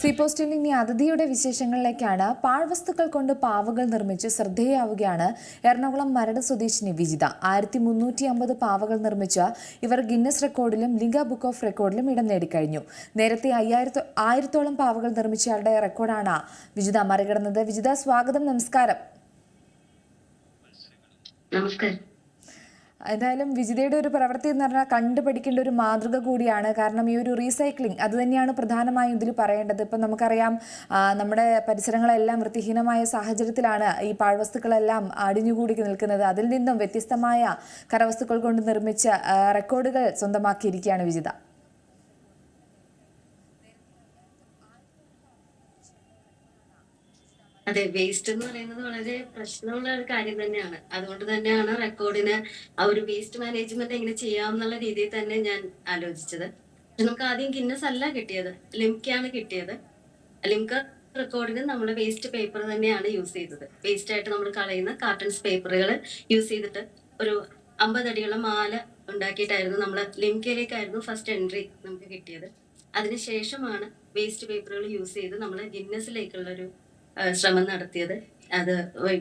C പോസ്റ്റിൽ ഇനി അതിഥിയുടെ വിശേഷങ്ങളിലേക്കാണ് പാഴ്വസ്തുക്കൾ കൊണ്ട് പാവകൾ നിർമ്മിച്ച് ശ്രദ്ധേയാവുകയാണ് എറണാകുളം മരട് സ്വദേശിനി വിജിത. ആയിരത്തി മുന്നൂറ്റി അമ്പത് പാവകൾ നിർമ്മിച്ച ഇവർ ഗിന്നസ് റെക്കോർഡിലും ലിംഗ ബുക്ക് ഓഫ് റെക്കോർഡിലും ഇടം നേടിക്കഴിഞ്ഞു. നേരത്തെ അയ്യായിരത്തോ ആയിരത്തോളം പാവകൾ നിർമ്മിച്ചയാളുടെ റെക്കോർഡാണ് വിജിത മറികടന്നത്. വിജിത സ്വാഗതം. നമസ്കാരം. നമസ്കാരം. എന്തായാലും വിജിതയുടെ ഒരു പ്രവൃത്തി എന്ന് പറഞ്ഞാൽ കണ്ടുപഠിക്കേണ്ട ഒരു മാതൃക കൂടിയാണ്. കാരണം ഈ ഒരു റീസൈക്ലിംഗ് അത് തന്നെയാണ് പ്രധാനമായും ഇതിൽ പറയേണ്ടത്. ഇപ്പം നമുക്കറിയാം നമ്മുടെ പരിസരങ്ങളെല്ലാം വൃത്തിഹീനമായ സാഹചര്യത്തിലാണ് ഈ പാഴ്വസ്തുക്കളെല്ലാം അടിഞ്ഞുകൂടി നിൽക്കുന്നത്. അതിൽ നിന്നും വ്യത്യസ്തമായ കരവസ്തുക്കൾ കൊണ്ട് നിർമ്മിച്ച റെക്കോർഡുകൾ സ്വന്തമാക്കിയിരിക്കുകയാണ് വിജിത. അതെ വേസ്റ്റ് എന്ന് പറയുന്നത് വളരെ പ്രശ്നമുള്ള ഒരു കാര്യം തന്നെയാണ്. അതുകൊണ്ട് തന്നെയാണ് റെക്കോർഡിന് ആ ഒരു വേസ്റ്റ് മാനേജ്മെന്റ് എങ്ങനെ ചെയ്യാം എന്നുള്ള രീതിയിൽ തന്നെ ഞാൻ ആലോചിച്ചത്. നമുക്ക് ആദ്യം ഗിന്നസ് അല്ല കിട്ടിയത്. ലിംകയാണ് കിട്ടിയത്. ലിംക റെക്കോർഡിന് നമ്മൾ വേസ്റ്റ് പേപ്പർ തന്നെയാണ് യൂസ് ചെയ്തത്. വേസ്റ്റ് ആയിട്ട് നമ്മൾ കളയുന്ന കാർട്ടൺസ് പേപ്പറുകൾ യൂസ് ചെയ്തിട്ട് ഒരു അമ്പത് അടിയുള്ള മാല ഉണ്ടാക്കിയിട്ടായിരുന്നു നമ്മൾ ലിംകയിലേക്കായിരുന്നു ഫസ്റ്റ് എൻട്രി നമുക്ക് കിട്ടിയത്. അതിനുശേഷമാണ് വേസ്റ്റ് പേപ്പറുകൾ യൂസ് ചെയ്ത് നമ്മൾ ഗിന്നസിലേക്കുള്ള ഒരു ശ്രമം നടത്തിയത്. അത്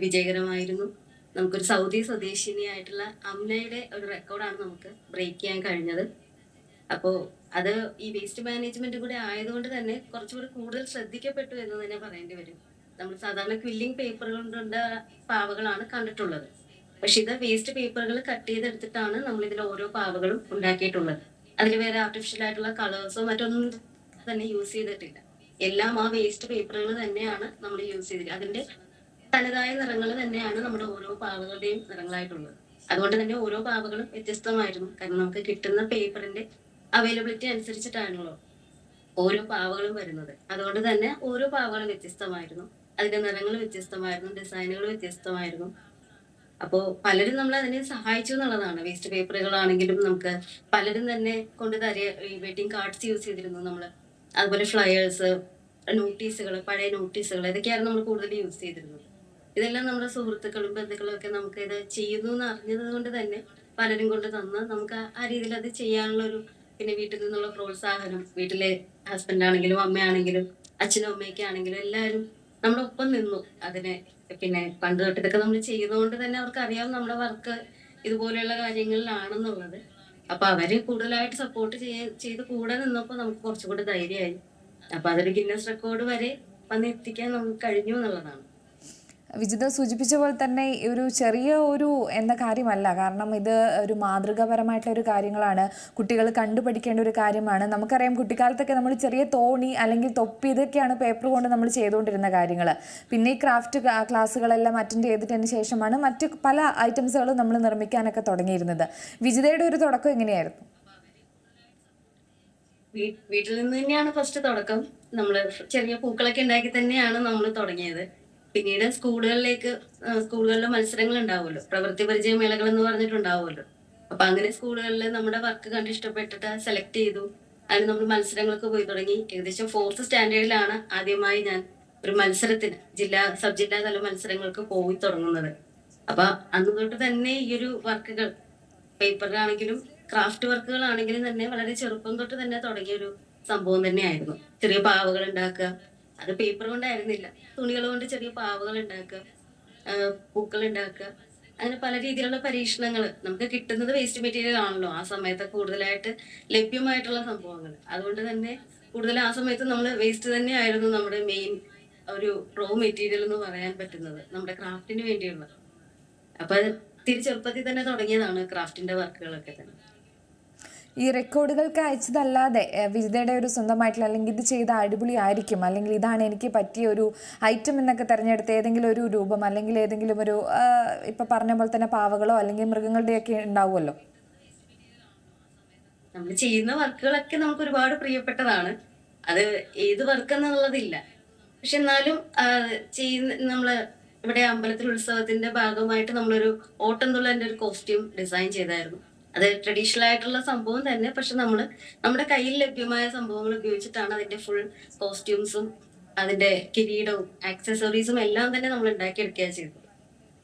വിജയകരമായിരുന്നു. നമുക്കൊരു സൗദി സ്വദേശിനിയായിട്ടുള്ള അമ്നയുടെ ഒരു റെക്കോർഡാണ് നമുക്ക് ബ്രേക്ക് ചെയ്യാൻ കഴിഞ്ഞത്. അപ്പോൾ അത് ഈ വേസ്റ്റ് മാനേജ്മെന്റ് കൂടെ ആയതുകൊണ്ട് തന്നെ കുറച്ചുകൂടി കൂടുതൽ ശ്രദ്ധിക്കപ്പെട്ടു എന്ന് തന്നെ പറയേണ്ടി വരും. നമ്മൾ സാധാരണ ക്വില്ലിംഗ് പേപ്പർ കൊണ്ടുള്ള പാവകളാണ് കണ്ടിട്ടുള്ളത്. പക്ഷെ ഇത് വേസ്റ്റ് പേപ്പറുകൾ കട്ട് ചെയ്തെടുത്തിട്ടാണ് നമ്മൾ ഇതിൽ ഓരോ പാവകളും ഉണ്ടാക്കിയിട്ടുള്ളത്. അതിൽ വേറെ ആർട്ടിഫിഷ്യൽ ആയിട്ടുള്ള കളേഴ്സോ മറ്റൊന്നും തന്നെ യൂസ് ചെയ്തിട്ടില്ല. എല്ലാം ആ വേസ്റ്റ് പേപ്പറുകൾ തന്നെയാണ് നമ്മൾ യൂസ് ചെയ്തത് അതിന്റെ തനതായ നിറങ്ങൾ തന്നെയാണ് നമ്മുടെ ഓരോ പാവകളുടെയും നിറങ്ങളായിട്ടുള്ളത്. അതുകൊണ്ട് തന്നെ ഓരോ പാവകളും വ്യത്യസ്തമായിരുന്നു. കാരണം നമുക്ക് കിട്ടുന്ന പേപ്പറിന്റെ അവൈലബിലിറ്റി അനുസരിച്ചിട്ടാണല്ലോ ഓരോ പാവകളും വരുന്നത്. അതുകൊണ്ട് തന്നെ ഓരോ പാവകളും വ്യത്യസ്തമായിരുന്നു. അതിന്റെ നിറങ്ങൾ വ്യത്യസ്തമായിരുന്നു. ഡിസൈനുകൾ വ്യത്യസ്തമായിരുന്നു. അപ്പോ പലരും നമ്മൾ അതിനെ സഹായിച്ചു എന്നുള്ളതാണ്. വേസ്റ്റ് പേപ്പറുകളാണെങ്കിലും നമുക്ക് പലരും തന്നെ കൊണ്ട് തരിക ഈ വെഡിങ് കാർഡ്സ് യൂസ് ചെയ്തിരുന്നു നമ്മൾ അതുപോലെ ഫ്ലയേഴ്സ് നോട്ടീസുകൾ പഴയ നോട്ടീസുകൾ ഇതൊക്കെയാണ് നമ്മൾ കൂടുതൽ യൂസ് ചെയ്തിരുന്നത്. ഇതെല്ലാം നമ്മുടെ സുഹൃത്തുക്കളും ബന്ധുക്കളും ഒക്കെ നമുക്ക് ഇത് ചെയ്യുന്നു എന്ന് അറിഞ്ഞത് കൊണ്ട് തന്നെ പലരും കൊണ്ട് തന്ന് നമുക്ക് ആ രീതിയിൽ അത് ചെയ്യാനുള്ള ഒരു പിന്നെ വീട്ടിൽ നിന്നുള്ള പ്രോത്സാഹനം വീട്ടിലെ ഹസ്ബൻഡ് ആണെങ്കിലും അമ്മയാണെങ്കിലും അച്ഛനും അമ്മയൊക്കെ ആണെങ്കിലും എല്ലാവരും നമ്മുടെ ഒപ്പം നിന്നു. അതിനെ പിന്നെ പണ്ട് തൊട്ട് ഇതൊക്കെ നമ്മൾ ചെയ്യുന്നതുകൊണ്ട് തന്നെ അവർക്ക് അറിയാം നമ്മുടെ വർക്ക് ഇതുപോലെയുള്ള കാര്യങ്ങളിലാണെന്നുള്ളത്. അപ്പൊ അവർ കൂടുതലായിട്ട് സപ്പോർട്ട് ചെയ്ത് കൂടെ നിന്നപ്പോ നമുക്ക് കുറച്ചുകൂടി ധൈര്യമായി. അപ്പൊ അതൊരു ഗിന്നസ് റെക്കോർഡ് വരെ വന്ന് എത്തിക്കാൻ നമുക്ക് കഴിഞ്ഞു എന്നുള്ളതാണ്. വിജിത സൂചിപ്പിച്ച പോലെ തന്നെ ഒരു ചെറിയ ഒരു എന്ന കാര്യമല്ല. കാരണം ഇത് ഒരു മാതൃകാപരമായിട്ടുള്ള ഒരു കാര്യങ്ങളാണ്. കുട്ടികൾ കണ്ടുപഠിക്കേണ്ട ഒരു കാര്യമാണ്. നമുക്കറിയാം കുട്ടിക്കാലത്തൊക്കെ നമ്മൾ ചെറിയ തോണി അല്ലെങ്കിൽ തൊപ്പി ഇതൊക്കെയാണ് പേപ്പർ കൊണ്ട് നമ്മൾ ചെയ്തുകൊണ്ടിരുന്ന കാര്യങ്ങൾ. പിന്നെ ഈ ക്രാഫ്റ്റ് ക്ലാസ്സുകളെല്ലാം അറ്റൻഡ് ചെയ്തിട്ടതിന് ശേഷമാണ് മറ്റ് പല ഐറ്റംസുകളും നമ്മൾ നിർമ്മിക്കാനൊക്കെ തുടങ്ങിയിരുന്നത്. വിജിതയുടെ ഒരു തുടക്കം എങ്ങനെയായിരുന്നു? വീട്ടിൽ നിന്ന് തന്നെയാണ് ഫസ്റ്റ് തുടക്കം. നമ്മൾ ചെറിയ പൂക്കളൊക്കെ ഉണ്ടാക്കി തന്നെയാണ് നമ്മൾ തുടങ്ങിയത്. പിന്നീട് സ്കൂളുകളിലേക്ക് സ്കൂളുകളിലെ മത്സരങ്ങൾ ഉണ്ടാവുമല്ലോ പ്രവൃത്തി പരിചയ മേളകൾ എന്ന് പറഞ്ഞിട്ടുണ്ടാവുമല്ലോ. അപ്പൊ അങ്ങനെ സ്കൂളുകളിൽ നമ്മുടെ വർക്ക് കണ്ട് ഇഷ്ടപ്പെട്ടിട്ട് സെലക്ട് ചെയ്തു. അതിന് നമ്മൾ മത്സരങ്ങളൊക്കെ പോയി തുടങ്ങി. ഏകദേശം ഫോർത്ത് സ്റ്റാൻഡേർഡിലാണ് ആദ്യമായി ഞാൻ ഒരു മത്സരത്തിന് ജില്ലാ സബ് ജില്ലാ തല മത്സരങ്ങൾക്ക് പോയി തുടങ്ങുന്നത്. അപ്പൊ അന്ന് തൊട്ട് തന്നെ ഈ ഒരു വർക്കുകൾ പേപ്പറിലാണെങ്കിലും ക്രാഫ്റ്റ് വർക്കുകളാണെങ്കിലും തന്നെ വളരെ ചെറുപ്പം തൊട്ട് തന്നെ തുടങ്ങിയ ഒരു സംഭവം തന്നെയായിരുന്നു. ചെറിയ പാവകൾ ഉണ്ടാക്കുക അത് പേപ്പർ കൊണ്ടായിരുന്നില്ല. തുണികൾ കൊണ്ട് ചെറിയ പാവകൾ ഉണ്ടാക്കുക പൂക്കൾ ഉണ്ടാക്കുക. അങ്ങനെ പല രീതിയിലുള്ള പരീക്ഷണങ്ങൾ നമുക്ക് കിട്ടുന്നത് വേസ്റ്റ് മെറ്റീരിയൽ ആണല്ലോ. ആ സമയത്ത് കൂടുതലായിട്ട് ലഭ്യമായിട്ടുള്ള സംഭവങ്ങൾ. അതുകൊണ്ട് തന്നെ കൂടുതൽ ആ സമയത്ത് നമ്മൾ വേസ്റ്റ് തന്നെയായിരുന്നു നമ്മുടെ മെയിൻ ഒരു റോ മെറ്റീരിയൽ എന്ന് പറയാൻ പറ്റുന്നത്. നമ്മുടെ ക്രാഫ്റ്റിന് വേണ്ടിയുള്ള. അപ്പൊ അത് തിരി തന്നെ തുടങ്ങിയതാണ് ക്രാഫ്റ്റിന്റെ വർക്കുകളൊക്കെ തന്നെ. ഈ റെക്കോർഡുകൾക്ക് അയച്ചതല്ലാതെ വിജിതയുടെ ഒരു സ്വന്തമായിട്ടുള്ള അല്ലെങ്കിൽ ഇത് ചെയ്ത അടിപൊളി ആയിരിക്കും അല്ലെങ്കിൽ ഇതാണ് എനിക്ക് പറ്റിയ ഒരു ഐറ്റം എന്നൊക്കെ തിരഞ്ഞെടുത്ത് ഏതെങ്കിലും ഒരു രൂപം അല്ലെങ്കിൽ ഏതെങ്കിലും ഒരു ഇപ്പൊ പറഞ്ഞ പോലെ തന്നെ പാവകളോ അല്ലെങ്കിൽ മൃഗങ്ങളുടെയൊക്കെ ഉണ്ടാവുമല്ലോ? നമ്മൾ ചെയ്യുന്ന വർക്കുകളൊക്കെ നമുക്ക് ഒരുപാട് പ്രിയപ്പെട്ടതാണ്. അത് ഏത് വർക്ക് എന്നുള്ളതില്ല. പക്ഷെ എന്നാലും ചെയ്യുന്ന നമ്മൾ ഇവിടെ അമ്പലത്തിൽ ഉത്സവത്തിന്റെ ഭാഗമായിട്ട് നമ്മളൊരു ഓട്ടം തുള്ളന്റെ ഒരു കോസ്റ്റ്യൂം ഡിസൈൻ ചെയ്തായിരുന്നു. അത് ട്രഡീഷണൽ ആയിട്ടുള്ള സംഭവം തന്നെ. പക്ഷെ നമ്മൾ നമ്മുടെ കയ്യിൽ ലഭ്യമായ സംഭവങ്ങൾ ഉപയോഗിച്ചിട്ടാണ് അതിന്റെ ഫുൾ കോസ്റ്റ്യൂംസും അതിന്റെ കിരീടവും ആക്സസറീസും എല്ലാം തന്നെ നമ്മൾ ഉണ്ടാക്കിയെടുക്കുക ചെയ്തത്.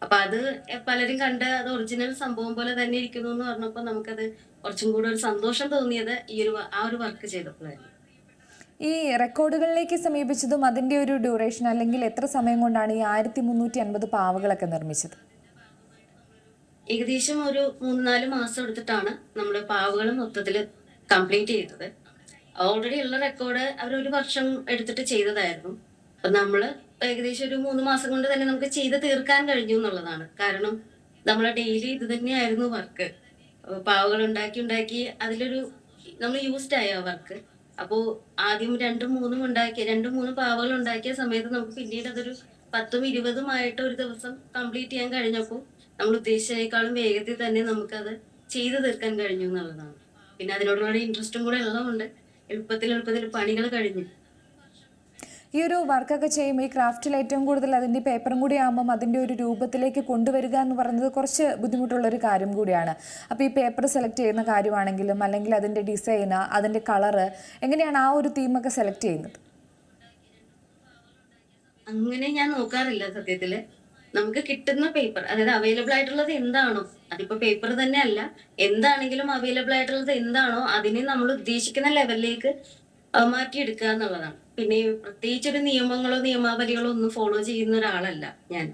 അപ്പൊ അത് പലരും കണ്ട് അത് ഒറിജിനൽ സംഭവം പോലെ തന്നെ ഇരിക്കുന്നു എന്ന് പറഞ്ഞപ്പോൾ നമുക്കത് കുറച്ചും കൂടെ ഒരു സന്തോഷം തോന്നിയത് ഈ ഒരു ആ ഒരു വർക്ക് ചെയ്തപ്പോഴായിരുന്നു. ഈ റെക്കോർഡുകളിലേക്ക് സമീപിച്ചതും അതിന്റെ ഒരു ഡ്യൂറേഷൻ അല്ലെങ്കിൽ എത്ര സമയം കൊണ്ടാണ് ഈ ആയിരത്തി മുന്നൂറ്റി അൻപത് പാവകളൊക്കെ നിർമ്മിച്ചത്? ഏകദേശം ഒരു മൂന്ന് നാല് മാസം എടുത്തിട്ടാണ് നമ്മൾ പാവകൾ മൊത്തത്തിൽ കംപ്ലീറ്റ് ചെയ്തത്. ഓൾറെഡി ഉള്ള റെക്കോർഡ് അവർ ഒരു വർഷം എടുത്തിട്ട് ചെയ്തതായിരുന്നു. അപ്പൊ നമ്മൾ ഏകദേശം ഒരു മൂന്ന് മാസം കൊണ്ട് തന്നെ നമുക്ക് ചെയ്ത് തീർക്കാൻ കഴിഞ്ഞു എന്നുള്ളതാണ്. കാരണം നമ്മളെ ഡെയിലി ഇത് തന്നെയായിരുന്നു വർക്ക് പാവകൾ ഉണ്ടാക്കി ഉണ്ടാക്കി അതിലൊരു നമ്മൾ യൂസ്ഡ് ആയ വർക്ക് അപ്പോ ആദ്യം രണ്ടും മൂന്നും ഉണ്ടാക്കിയ രണ്ടും മൂന്നും പാവകൾ ഉണ്ടാക്കിയ സമയത്ത് നമുക്ക് പിന്നീട് അതൊരു പത്തും ഇരുപതും ആയിട്ട് ഒരു ദിവസം കംപ്ലീറ്റ് ചെയ്യാൻ കഴിഞ്ഞപ്പോൾ നമ്മൾ ഉദ്ദേശിച്ചതിനേക്കാളും വേഗത്തിൽ തന്നെ നമുക്കത് ചെയ്തു തീർക്കാൻ കഴിഞ്ഞു എന്നുള്ളതാണ്. പിന്നെ അതിനോടുള്ള ഇൻട്രസ്റ്റും കൂടെ ഉള്ളതുകൊണ്ട് എളുപ്പത്തിൽ എളുപ്പത്തിൽ പണികൾ കഴിഞ്ഞു. ഈ ഒരു വർക്കൊക്കെ ചെയ്യുമ്പോൾ ഈ ക്രാഫ്റ്റിൽ ഏറ്റവും കൂടുതൽ അതിന്റെ പേപ്പറും കൂടി ആകുമ്പം അതിന്റെ ഒരു രൂപത്തിലേക്ക് കൊണ്ടുവരിക എന്ന് പറയുന്നത് കുറച്ച് ബുദ്ധിമുട്ടുള്ള ഒരു കാര്യം കൂടിയാണ്. അപ്പോൾ ഈ പേപ്പർ സെലക്ട് ചെയ്യുന്ന കാര്യമാണെങ്കിലും അല്ലെങ്കിൽ അതിന്റെ ഡിസൈന് അതിന്റെ കളറ് എങ്ങനെയാണ് ആ ഒരു തീമൊക്കെ സെലക്ട് ചെയ്യുന്നത്? അങ്ങനെ ഞാൻ നോക്കാറില്ല സത്യത്തിൽ. നമുക്ക് കിട്ടുന്ന പേപ്പർ അതായത് അവൈലബിൾ ആയിട്ടുള്ളത് എന്താണോ അതിപ്പോ പേപ്പർ തന്നെ അല്ല എന്താണെങ്കിലും അവൈലബിൾ ആയിട്ടുള്ളത് എന്താണോ അതിനെ നമ്മൾ ഉദ്ദേശിക്കുന്ന ലെവലിലേക്ക് മാറ്റിയെടുക്കുക എന്നുള്ളതാണ്. പിന്നെ പ്രത്യേകിച്ച് ഒരു നിയമങ്ങളോ നിയമാവലികളോ ഒന്നും ഫോളോ ചെയ്യുന്ന ഒരാളല്ല ഞാൻ.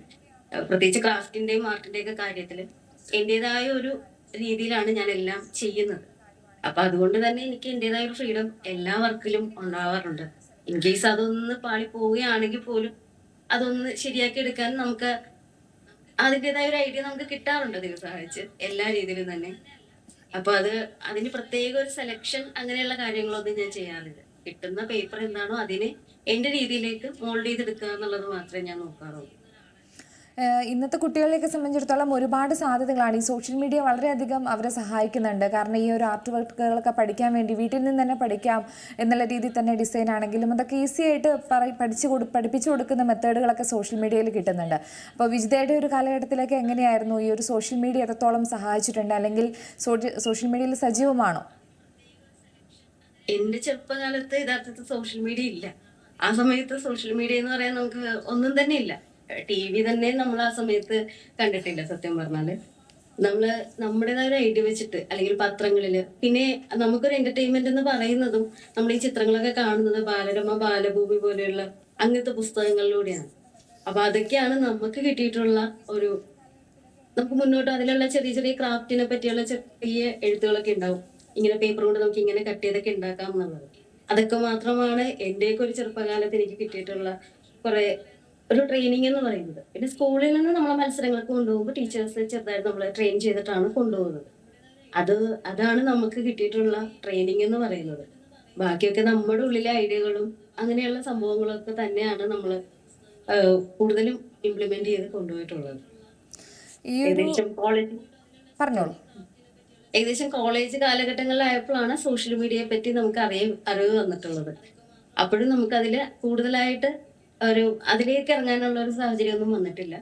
പ്രത്യേകിച്ച് ക്രാഫ്റ്റിന്റെയും ആർട്ടിന്റെയും ഒക്കെ കാര്യത്തിൽ എന്റേതായ ഒരു രീതിയിലാണ് ഞാൻ എല്ലാം ചെയ്യുന്നത്. അപ്പൊ അതുകൊണ്ട് തന്നെ എനിക്ക് എന്റേതായ ഒരു ഫ്രീഡം എല്ലാ വർക്കിലും ഉണ്ടാവാറുണ്ട്. ഇൻ കേസ് അതൊന്ന് പാളി പോവുകയാണെങ്കിൽ പോലും അതൊന്ന് ശരിയാക്കി എടുക്കാൻ നമുക്ക് അതിന്റെതായ ഒരു ഐഡിയ നമുക്ക് കിട്ടാറുണ്ട് ദിവസം സഹായിച്ച് എല്ലാ രീതിയിലും തന്നെ. അപ്പൊ അത് അതിന് പ്രത്യേക ഒരു സെലക്ഷൻ അങ്ങനെയുള്ള കാര്യങ്ങളൊന്നും ഞാൻ ചെയ്യാറില്ല. കിട്ടുന്ന പേപ്പർ എന്താണോ അതിനെ എന്റെ രീതിയിലേക്ക് മോൾഡ് ചെയ്തെടുക്കുക എന്നുള്ളത് മാത്രമേ ഞാൻ നോക്കാറുള്ളൂ. ഇന്നത്തെ കുട്ടികളെയൊക്കെ സംബന്ധിച്ചിടത്തോളം ഒരുപാട് സാധ്യതകളാണ്. ഈ സോഷ്യൽ മീഡിയ വളരെയധികം അവരെ സഹായിക്കുന്നുണ്ട്. കാരണം ഈ ഒരു ആർട്ട് വർക്കുകളൊക്കെ പഠിക്കാൻ വേണ്ടി വീട്ടിൽ നിന്ന് തന്നെ പഠിക്കാം എന്നുള്ള രീതിയിൽ തന്നെ ഡിസൈൻ ആണെങ്കിലും അതൊക്കെ ഈസി ആയിട്ട് പഠിച്ചു കൊടു പഠിപ്പിച്ചു കൊടുക്കുന്ന മെത്തേഡുകളൊക്കെ സോഷ്യൽ മീഡിയയിൽ കിട്ടുന്നുണ്ട്. അപ്പോൾ വിജിതയുടെ ഒരു കാലഘട്ടത്തിലേക്ക് എങ്ങനെയായിരുന്നു ഈ ഒരു സോഷ്യൽ മീഡിയ എത്രത്തോളം സഹായിച്ചിട്ടുണ്ട്? അല്ലെങ്കിൽ സോഷ്യൽ മീഡിയയിൽ സജീവമാണോ? എന്റെ ചെറുപ്പകാലത്ത് യഥാർത്ഥത്തിൽ സോഷ്യൽ മീഡിയ ഇല്ല. ആ സമയത്ത് സോഷ്യൽ മീഡിയ എന്ന് പറയാൻ നമുക്ക് ഒന്നും തന്നെ ഇല്ല. ടി വി തന്നെ നമ്മൾ ആ സമയത്ത് കണ്ടിട്ടില്ല സത്യം പറഞ്ഞാൽ. നമ്മൾ നമ്മുടേതായ ഒരു ഐഡിയ വെച്ചിട്ട് അല്ലെങ്കിൽ പത്രങ്ങളിൽ. പിന്നെ നമുക്കൊരു എന്റർടൈൻമെന്റ് എന്ന് പറയുന്നതും നമ്മൾ ഈ ചിത്രങ്ങളൊക്കെ കാണുന്നത് ബാലരമ ബാലഭൂമി പോലെയുള്ള അങ്ങനത്തെ പുസ്തകങ്ങളിലൂടെയാണ്. അപ്പൊ അതൊക്കെയാണ് നമുക്ക് കിട്ടിയിട്ടുള്ള ഒരു നമുക്ക് മുന്നോട്ട് അതിലുള്ള ചെറിയ ചെറിയ ക്രാഫ്റ്റിനെ പറ്റിയുള്ള ചെറിയ എഴുത്തുകളൊക്കെ ഉണ്ടാവും. ഇങ്ങനെ പേപ്പർ കൊണ്ട് നമുക്ക് ഇങ്ങനെ കട്ട് ചെയ്തൊക്കെ ഉണ്ടാക്കാം എന്നുള്ളത്. അതൊക്കെ മാത്രമാണ് എന്റെയൊക്കെ ഒരു ചെറുപ്പകാലത്ത് എനിക്ക് കിട്ടിയിട്ടുള്ള കുറെ ഒരു ട്രെയിനിങ് എന്ന് പറയുന്നത്. പിന്നെ സ്കൂളിൽ നിന്ന് നമ്മളെ മത്സരങ്ങൾക്ക് കൊണ്ടുപോകുമ്പോൾ ടീച്ചേഴ്സ് ചെറുതായിട്ട് നമ്മളെ ട്രെയിൻ ചെയ്തിട്ടാണ് കൊണ്ടുപോകുന്നത്. അത് അതാണ് നമുക്ക് കിട്ടിയിട്ടുള്ള ട്രെയിനിങ് എന്ന് പറയുന്നത്. ബാക്കിയൊക്കെ നമ്മുടെ ഉള്ളിലെ ഐഡിയകളും അങ്ങനെയുള്ള സംഭവങ്ങളൊക്കെ തന്നെയാണ് നമ്മൾ കൂടുതലും ഇംപ്ലിമെന്റ് ചെയ്ത് കൊണ്ടുപോയിട്ടുള്ളത്. ഏകദേശം കോളേജ് പറഞ്ഞോളൂ. ഏകദേശം കോളേജ് കാലഘട്ടങ്ങളിലായപ്പോഴാണ് സോഷ്യൽ മീഡിയയെ പറ്റി നമുക്ക് അറിയ അറിവ് വന്നിട്ടുള്ളത്. അപ്പോഴും നമുക്കതിൽ കൂടുതലായിട്ട് ഒരു അതിലേക്ക് ഇറങ്ങാനുള്ള ഒരു സാഹചര്യം ഒന്നും വന്നിട്ടില്ല.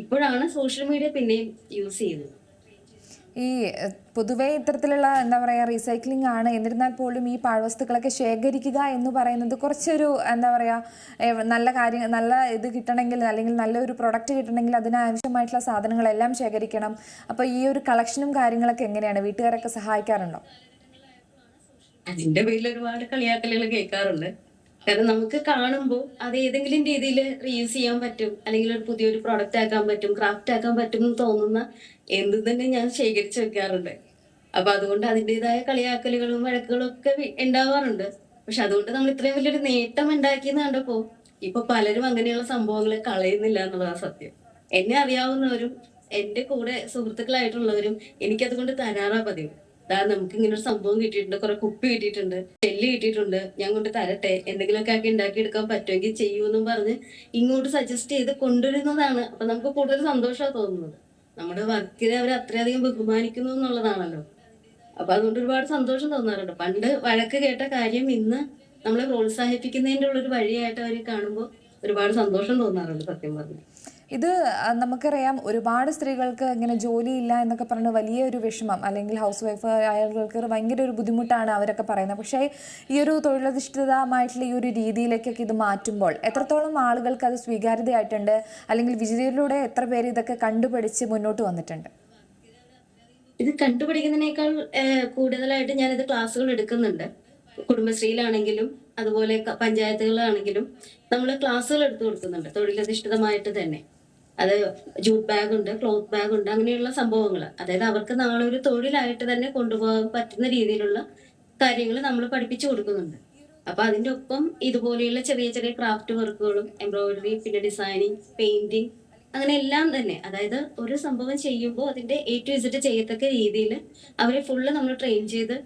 ഇപ്പോഴാണ് സോഷ്യൽ മീഡിയ പിന്നെയും യൂസ് ചെയ്യുന്നത്. ഈ പൊതുവെ ഇത്തരത്തിലുള്ള എന്താ പറയുക റീസൈക്ലിംഗ് ആണ്. എന്നിരുന്നാൽ പോലും ഈ പാഴ്വസ്തുക്കളൊക്കെ ശേഖരിക്കുക എന്ന് പറയുന്നത് കുറച്ചൊരു എന്താ പറയുക നല്ല കാര്യം നല്ല ഇത് കിട്ടണമെങ്കിൽ അല്ലെങ്കിൽ നല്ലൊരു പ്രൊഡക്റ്റ് കിട്ടണമെങ്കിൽ അതിനാവശ്യമായിട്ടുള്ള സാധനങ്ങളെല്ലാം ശേഖരിക്കണം. അപ്പോൾ ഈ ഒരു കളക്ഷനും കാര്യങ്ങളൊക്കെ എങ്ങനെയാണ്? വീട്ടുകാരൊക്കെ സഹായിക്കാറുണ്ടോ? അതിന്റെ പേരിൽ ഒരുപാട് കളിയാക്കലുകൾ കേൾക്കാറുണ്ട്. കാരണം നമുക്ക് കാണുമ്പോൾ അത് ഏതെങ്കിലും രീതിയിൽ റീയൂസ് ചെയ്യാൻ പറ്റും അല്ലെങ്കിൽ ഒരു പുതിയൊരു പ്രോഡക്റ്റ് ആക്കാൻ പറ്റും ക്രാഫ്റ്റ് ആക്കാൻ പറ്റും എന്ന് തോന്നുന്ന എന്ത് തന്നെ ഞാൻ ശേഖരിച്ചു വെക്കാറുണ്ട്. അപ്പൊ അതുകൊണ്ട് അതിന്റെതായ കളിയാക്കലുകളും വഴക്കുകളും ഒക്കെ ഉണ്ടാവാറുണ്ട്. പക്ഷെ അതുകൊണ്ട് നമ്മൾ ഇത്രയും വലിയൊരു നേട്ടം ഉണ്ടാക്കിയെന്ന് കണ്ടപ്പോ ഇപ്പൊ പലരും അങ്ങനെയുള്ള സംഭവങ്ങൾ കളയുന്നില്ല എന്നുള്ളതാണ് സത്യം. എന്നെ അറിയാവുന്നവരും എന്റെ കൂടെ സുഹൃത്തുക്കളായിട്ടുള്ളവരും എനിക്കതുകൊണ്ട് തരാറാ പതിവ്. ദാ നമുക്ക് ഇങ്ങനെ ഒരു സംഭവം കിട്ടിയിട്ടുണ്ട് കുറെ കുപ്പി കിട്ടിയിട്ടുണ്ട് ചെല്ലി കിട്ടിയിട്ടുണ്ട് ഞാൻ കൊണ്ട് തരട്ടെ എന്തെങ്കിലുമൊക്കെ ആക്കി ഉണ്ടാക്കിയെടുക്കാൻ പറ്റുമെങ്കിൽ ചെയ്യൂ എന്നും പറഞ്ഞ് ഇങ്ങോട്ട് സജസ്റ്റ് ചെയ്ത് കൊണ്ടുവരുന്നതാണ്. അപ്പൊ നമുക്ക് കൂടുതൽ സന്തോഷമാണ് തോന്നുന്നത്. നമ്മുടെ വർക്കിനെ അവർ അത്രയധികം ബഹുമാനിക്കുന്നു എന്നുള്ളതാണല്ലോ. അപ്പൊ അതുകൊണ്ട് ഒരുപാട് സന്തോഷം തോന്നാറുണ്ട്. പണ്ട് വഴക്ക് കേട്ട കാര്യം ഇന്ന് നമ്മളെ പ്രോത്സാഹിപ്പിക്കുന്നതിന്റെ ഉള്ള ഒരു വഴിയായിട്ട് അവർ കാണുമ്പോൾ ഒരുപാട് സന്തോഷം തോന്നാറുണ്ട് സത്യം പറഞ്ഞു ഇത് നമുക്കറിയാം ഒരുപാട് സ്ത്രീകൾക്ക് ഇങ്ങനെ ജോലിയില്ല എന്നൊക്കെ പറഞ്ഞ് വലിയൊരു വിഷമം. അല്ലെങ്കിൽ ഹൗസ് വൈഫ് ആയവർക്ക് ഭയങ്കര ഒരു ബുദ്ധിമുട്ടാണ് അവരൊക്കെ പറയുന്നത്. പക്ഷേ ഈ ഒരു തൊഴിലധിഷ്ഠിതമായിട്ടുള്ള ഈ ഒരു രീതിയിലേക്കൊക്കെ ഇത് മാറ്റുമ്പോൾ എത്രത്തോളം ആളുകൾക്ക് അത് സ്വീകാര്യതയായിട്ടുണ്ട്? അല്ലെങ്കിൽ വിജയത്തിലൂടെ എത്ര പേര് ഇതൊക്കെ കണ്ടുപിടിച്ച് മുന്നോട്ട് വന്നിട്ടുണ്ട്? ഇത് കണ്ടുപിടിക്കുന്നതിനേക്കാൾ കൂടുതലായിട്ട് ഞാനിത് ക്ലാസ്സുകൾ എടുക്കുന്നുണ്ട്. കുടുംബശ്രീയിലാണെങ്കിലും അതുപോലെ പഞ്ചായത്തുകളാണെങ്കിലും നമ്മൾ ക്ലാസ്സുകൾ എടുത്തു കൊടുക്കുന്നുണ്ട് തൊഴിലധിഷ്ഠിതമായിട്ട് തന്നെ. അത് ജൂട്ട് ബാഗ് ഉണ്ട് ക്ലോത്ത് ബാഗ് ഉണ്ട് അങ്ങനെയുള്ള സംഭവങ്ങൾ അതായത് അവർക്ക് നാളെ ഒരു തൊഴിലായിട്ട് തന്നെ കൊണ്ടുപോകാൻ പറ്റുന്ന രീതിയിലുള്ള കാര്യങ്ങൾ നമ്മൾ പഠിപ്പിച്ചു കൊടുക്കുന്നുണ്ട്. അപ്പൊ അതിന്റെ ഒപ്പം ഇതുപോലെയുള്ള ചെറിയ ചെറിയ ക്രാഫ്റ്റ് വർക്കുകളും എംബ്രോയിഡറി പിന്നെ ഡിസൈനിങ് പെയിന്റിങ് അങ്ങനെ എല്ലാം തന്നെ. അതായത് ഒരു സംഭവം ചെയ്യുമ്പോൾ അതിന്റെ എ ടു ഇസഡ് ചെയ്യത്തക്ക രീതിയിൽ അവരെ ഫുള്ള് നമ്മൾ ട്രെയിൻ ചെയ്ത്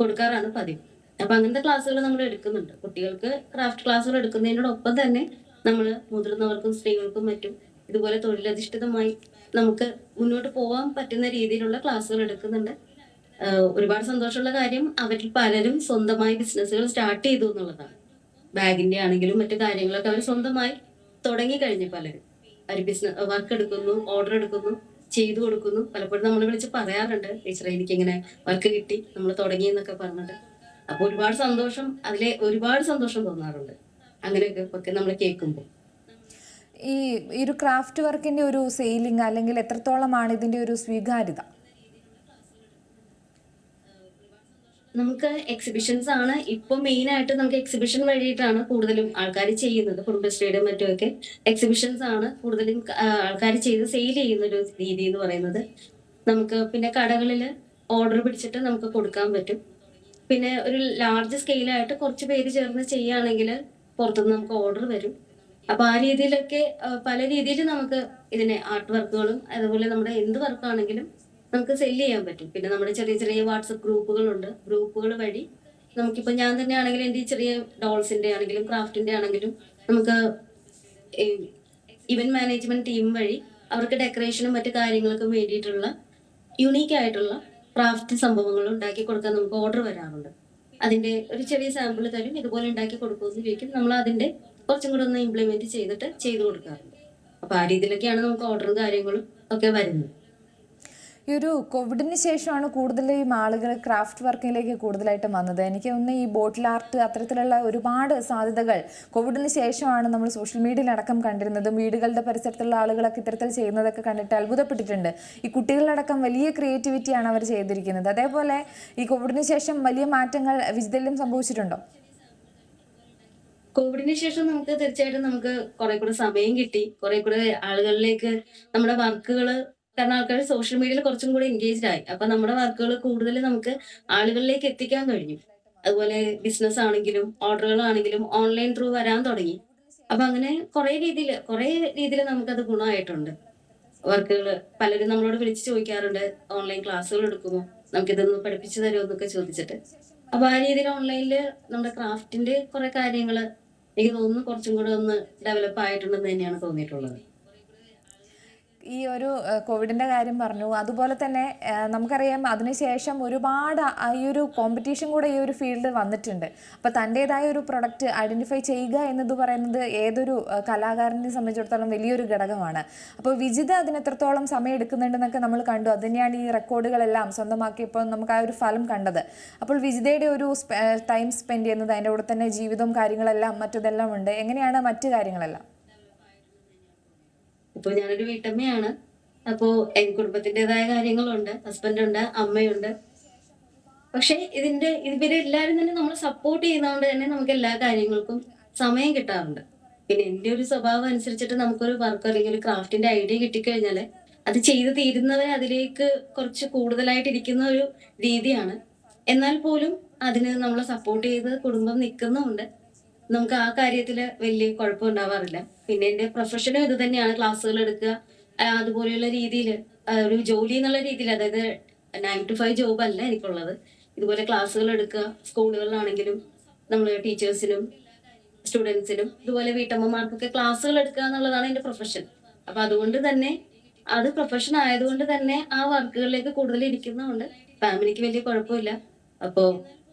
കൊടുക്കാറാണ് പതിവ്. അപ്പൊ അങ്ങനത്തെ ക്ലാസ്സുകൾ നമ്മൾ എടുക്കുന്നുണ്ട്. കുട്ടികൾക്ക് ക്രാഫ്റ്റ് ക്ലാസ്സുകൾ എടുക്കുന്നതിനോടൊപ്പം തന്നെ നമ്മൾ മുതിർന്നവർക്കും സ്ത്രീകൾക്കും മറ്റും ഇതുപോലെ തൊഴിലധിഷ്ഠിതമായി നമുക്ക് മുന്നോട്ട് പോകാൻ പറ്റുന്ന രീതിയിലുള്ള ക്ലാസ്സുകൾ എടുക്കുന്നുണ്ട്. ഒരുപാട് സന്തോഷമുള്ള കാര്യം അവരിൽ പലരും സ്വന്തമായി ബിസിനസ്സുകൾ സ്റ്റാർട്ട് ചെയ്തു എന്നുള്ളതാണ്. ബാഗിന്റെ ആണെങ്കിലും മറ്റു കാര്യങ്ങളൊക്കെ അവർ സ്വന്തമായി തുടങ്ങി കഴിഞ്ഞു പലരും. അവർ ബിസിനസ് വർക്ക് എടുക്കുന്നു ഓർഡർ എടുക്കുന്നു ചെയ്തു കൊടുക്കുന്നു. പലപ്പോഴും നമ്മൾ വിളിച്ച് പറയാറുണ്ട് ടീച്ചറെ എനിക്ക് ഇങ്ങനെ വർക്ക് കിട്ടി നമ്മൾ തുടങ്ങി എന്നൊക്കെ പറഞ്ഞിട്ട്. അപ്പൊ ഒരുപാട് സന്തോഷം അതിലെ ഒരുപാട് സന്തോഷം തോന്നാറുണ്ട്. അങ്ങനെയൊക്കെ നമ്മൾ കേൾക്കുമ്പോൾ. ഈ ഒരു ക്രാഫ്റ്റ് വർക്കിന്റെ ഒരു സെയിലിംഗ് അല്ലെങ്കിൽ എത്രത്തോളമാണ് ഇതിന്റെ ഒരു സ്വീകാര്യത? നമുക്ക് എക്സിബിഷൻസ് ആണ്. ഇപ്പൊ മെയിൻ ആയിട്ട് നമുക്ക് എക്സിബിഷൻ വഴിയിട്ടാണ് കൂടുതലും ആൾക്കാർ ചെയ്യുന്നത്. കുടുംബശ്രീയുടെ മറ്റുമൊക്കെ എക്സിബിഷൻസ് ആണ് കൂടുതലും ആൾക്കാർ ചെയ്ത് സെയിൽ ചെയ്യുന്ന ഒരു രീതി എന്ന് പറയുന്നത്. നമുക്ക് പിന്നെ കടകളിൽ ഓർഡർ പിടിച്ചിട്ട് നമുക്ക് കൊടുക്കാൻ പറ്റും. പിന്നെ ഒരു ലാർജ് സ്കെയിലായിട്ട് കുറച്ച് പേര് ചേർന്ന് ചെയ്യുകയാണെങ്കിൽ പുറത്തുനിന്ന് നമുക്ക് ഓർഡർ വരും. അപ്പൊ ആ രീതിയിലൊക്കെ പല രീതിയിൽ നമുക്ക് ഇതിനെ ആർട്ട് വർക്കുകളും അതുപോലെ നമ്മുടെ എന്ത് വർക്കാണെങ്കിലും നമുക്ക് സെല്ല് ചെയ്യാൻ പറ്റും. പിന്നെ നമ്മുടെ ചെറിയ ചെറിയ വാട്സപ്പ് ഗ്രൂപ്പുകളുണ്ട്. ഗ്രൂപ്പുകൾ വഴി നമുക്കിപ്പോൾ ഞാൻ തന്നെ ആണെങ്കിലും എന്റെ ചെറിയ ഡോൾസിന്റെ ആണെങ്കിലും ക്രാഫ്റ്റിന്റെ ആണെങ്കിലും നമുക്ക് ഇവന്റ് മാനേജ്മെന്റ് ടീം വഴി അവർക്ക് ഡെക്കറേഷനും മറ്റു കാര്യങ്ങൾക്കും വേണ്ടിയിട്ടുള്ള യുണീക്ക് ആയിട്ടുള്ള ക്രാഫ്റ്റ് സംഭവങ്ങൾ ഉണ്ടാക്കി കൊടുക്കാൻ നമുക്ക് ഓർഡർ വരാറുണ്ട്. അതിന്റെ ഒരു ചെറിയ സാമ്പിൾ തരും. ഇതുപോലെ ഉണ്ടാക്കി കൊടുക്കുമെന്ന് ചോദിക്കും. നമ്മൾ അതിന്റെ കുറച്ചും കൂടെ ഒന്ന് ഇംപ്ലിമെന്റ് ചെയ്തിട്ട് ചെയ്തു കൊടുക്കാറുണ്ട്. അപ്പൊ ആ രീതിയിലൊക്കെയാണ് നമുക്ക് ഓർഡറും കാര്യങ്ങളും ഒക്കെ വരുന്നത്. ഈ ഒരു കോവിഡിന് ശേഷമാണ് കൂടുതലും ആളുകൾ ക്രാഫ്റ്റ് വർക്കിലേക്ക് കൂടുതലായിട്ടും വന്നത്. എനിക്ക് ഒന്ന് ഈ ബോട്ടിൽ ആർട്ട് അത്തരത്തിലുള്ള ഒരുപാട് സാധ്യതകൾ കോവിഡിന് ശേഷമാണ് നമ്മൾ സോഷ്യൽ മീഡിയയിൽ അടക്കം കണ്ടിരുന്നതും വീടുകളുടെ പരിസരത്തുള്ള ആളുകളൊക്കെ ഇത്തരത്തിൽ ചെയ്യുന്നതൊക്കെ കണ്ടിട്ട് അത്ഭുതപ്പെട്ടിട്ടുണ്ട്. ഈ കുട്ടികളടക്കം വലിയ ക്രിയേറ്റിവിറ്റിയാണ് അവർ ചെയ്തിരിക്കുന്നത്. അതേപോലെ ഈ കോവിഡിന് ശേഷം വലിയ മാറ്റങ്ങൾ വിജിതലും സംഭവിച്ചിട്ടുണ്ടോ? കോവിഡിന് ശേഷം നമുക്ക് തീർച്ചയായിട്ടും നമുക്ക് കുറെ കൂടെ സമയം കിട്ടി. കുറെ കൂടെ ആളുകളിലേക്ക് നമ്മുടെ വർക്കുകൾ കാരണം ആൾക്കാർ സോഷ്യൽ മീഡിയയിൽ കുറച്ചും കൂടി എൻഗേജ്ഡ് ആയി. അപ്പൊ നമ്മുടെ വർക്കുകൾ കൂടുതൽ നമുക്ക് ആളുകളിലേക്ക് എത്തിക്കാൻ കഴിഞ്ഞു. അതുപോലെ ബിസിനസ് ആണെങ്കിലും ഓർഡറുകളാണെങ്കിലും ഓൺലൈൻ ത്രൂ വരാൻ തുടങ്ങി. അപ്പൊ അങ്ങനെ കുറെ രീതിയിൽ കുറെ രീതിയിൽ നമുക്കത് ഗുണമായിട്ടുണ്ട്. വർക്കുകൾ പലരും നമ്മളോട് വിളിച്ച് ചോദിക്കാറുണ്ട് ഓൺലൈൻ ക്ലാസ്സുകൾ എടുക്കുമോ? നമുക്ക് നമുക്കിതൊന്ന് പഠിപ്പിച്ചു തരുമോ? എന്നൊക്കെ ചോദിച്ചിട്ട്. അപ്പൊ ആ രീതിയിൽ ഓൺലൈനിൽ നമ്മുടെ ക്രാഫ്റ്റിന്റെ കുറെ കാര്യങ്ങൾ എനിക്ക് തോന്നുന്നു കുറച്ചും കൂടെ ഒന്ന് ഡെവലപ്പ് ആയിട്ടുണ്ടെന്ന് തന്നെയാണ് തോന്നിയിട്ടുള്ളത്. ഈ ഒരു കോവിഡിന്റെ കാര്യം പറഞ്ഞു. അതുപോലെ തന്നെ നമുക്കറിയാം അതിനുശേഷം ഒരുപാട് ഈ ഒരു കോമ്പറ്റീഷൻ കൂടെ ഈ ഒരു ഫീൽഡ് വന്നിട്ടുണ്ട്. അപ്പോൾ തന്റേതായ ഒരു പ്രൊഡക്റ്റ് ഐഡന്റിഫൈ ചെയ്യുക എന്നത് പറയുന്നത് ഏതൊരു കലാകാരനെ സംബന്ധിച്ചിടത്തോളം വലിയൊരു ഘടകമാണ്. അപ്പോൾ വിജിത അതിന് എത്രത്തോളം സമയം എടുക്കുന്നുണ്ടെന്നൊക്കെ നമ്മൾ കണ്ടു. അത് തന്നെയാണ് ഈ റെക്കോർഡുകളെല്ലാം സ്വന്തമാക്കിയപ്പോൾ നമുക്ക് ആ ഒരു ഫലം കണ്ടത്. അപ്പോൾ വിജിതയുടെ ഒരു ടൈം സ്പെൻഡ് ചെയ്യുന്നത് അതിന്റെ കൂടെ തന്നെ ജീവിതവും കാര്യങ്ങളെല്ലാം മറ്റതെല്ലാം ഉണ്ട്. എങ്ങനെയാണ് മറ്റു കാര്യങ്ങളെല്ലാം? ഇപ്പൊ ഞാനൊരു വീട്ടമ്മയാണ്. അപ്പോ എൻ കുടുംബത്തിന്റെതായ കാര്യങ്ങളുണ്ട്. ഹസ്ബൻഡ് ഉണ്ട് അമ്മയുണ്ട്. പക്ഷെ ഇതിന്റെ ഇവരെ എല്ലാവരും തന്നെ നമ്മൾ സപ്പോർട്ട് ചെയ്യുന്നതുകൊണ്ട് തന്നെ നമുക്ക് എല്ലാ കാര്യങ്ങൾക്കും സമയം കിട്ടാറുണ്ട്. പിന്നെ എന്റെ ഒരു സ്വഭാവം അനുസരിച്ചിട്ട് നമുക്കൊരു വർക്ക് അല്ലെങ്കിൽ ഒരു ക്രാഫ്റ്റിന്റെ ഐഡിയ കിട്ടിക്കഴിഞ്ഞാൽ അത് ചെയ്തു തീരുന്നവരെ അതിലേക്ക് കുറച്ച് കൂടുതലായിട്ട് ഇരിക്കുന്ന ഒരു രീതിയാണ്. എന്നാൽ പോലും അതിന് നമ്മളെ സപ്പോർട്ട് ചെയ്ത് കുടുംബം നിൽക്കുന്നുമുണ്ട്. നമുക്ക് ആ കാര്യത്തിൽ വലിയ കുഴപ്പം ഉണ്ടാവാറില്ല. പിന്നെ എന്റെ പ്രൊഫഷനും ഇത് തന്നെയാണ് ക്ലാസ്സുകൾ എടുക്കുക അതുപോലെയുള്ള രീതിയിൽ ഒരു ജോലി എന്നുള്ള രീതിയിൽ അതായത് നയൻ ടു ഫൈവ് ജോബ് അല്ല എനിക്കുള്ളത്. ഇതുപോലെ ക്ലാസ്സുകൾ എടുക്കുക സ്കൂളുകളിലാണെങ്കിലും നമ്മൾ ടീച്ചേഴ്സിനും സ്റ്റുഡൻസിനും ഇതുപോലെ വീട്ടമ്മമാർക്കൊക്കെ ക്ലാസ്സുകൾ എടുക്കുക എന്നുള്ളതാണ് എന്റെ പ്രൊഫഷൻ അപ്പൊ അതുകൊണ്ട് തന്നെ അത് പ്രൊഫഷൻ ആയതുകൊണ്ട് തന്നെ ആ വർക്കുകളിലേക്ക് കൂടുതൽ ഇരിക്കുന്നതുകൊണ്ട് ഫാമിലിക്ക് വലിയ കുഴപ്പമില്ല. അപ്പോ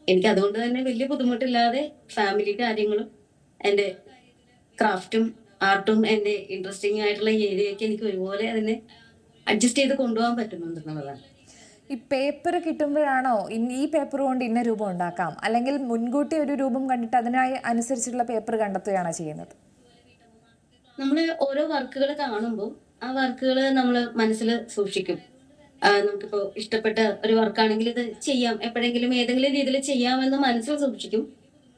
എനിക്ക് അതുകൊണ്ട് തന്നെ വലിയ ബുദ്ധിമുട്ടില്ലാതെ ഫാമിലി കാര്യങ്ങളും എന്റെ ക്രാഫ്റ്റും ആർട്ടും എന്റെ ഇൻട്രസ്റ്റിംഗ് ആയിട്ടുള്ള ഏരിയയൊക്കെ എനിക്ക് ഒരുപോലെ അതിനെ അഡ്ജസ്റ്റ് ചെയ്ത് കൊണ്ടുപോകാൻ പറ്റുന്നുണ്ടെന്നുള്ളതാണ് ഈ പേപ്പർ കിട്ടുമ്പോഴാണോ ഈ പേപ്പർ കൊണ്ട് ഇന്ന രൂപം ഉണ്ടാക്കാം? അല്ലെങ്കിൽ മുൻകൂട്ടി ഒരു രൂപം കണ്ടിട്ട് അതിനായി അനുസരിച്ചുള്ള പേപ്പർ കണ്ടെത്തുകയാണോ ചെയ്യുന്നത്? നമ്മൾ ഓരോ വർക്കുകൾ കാണുമ്പോൾ ആ വർക്കുകൾ നമ്മൾ മനസ്സിൽ സൂക്ഷിക്കും. നമുക്കിപ്പോ ഇഷ്ടപ്പെട്ട ഒരു വർക്കാണെങ്കിൽ ഇത് ചെയ്യാം. എപ്പോഴെങ്കിലും ഏതെങ്കിലും രീതിയിൽ ചെയ്യാമെന്ന് മനസ്സിൽ സൂക്ഷിക്കും.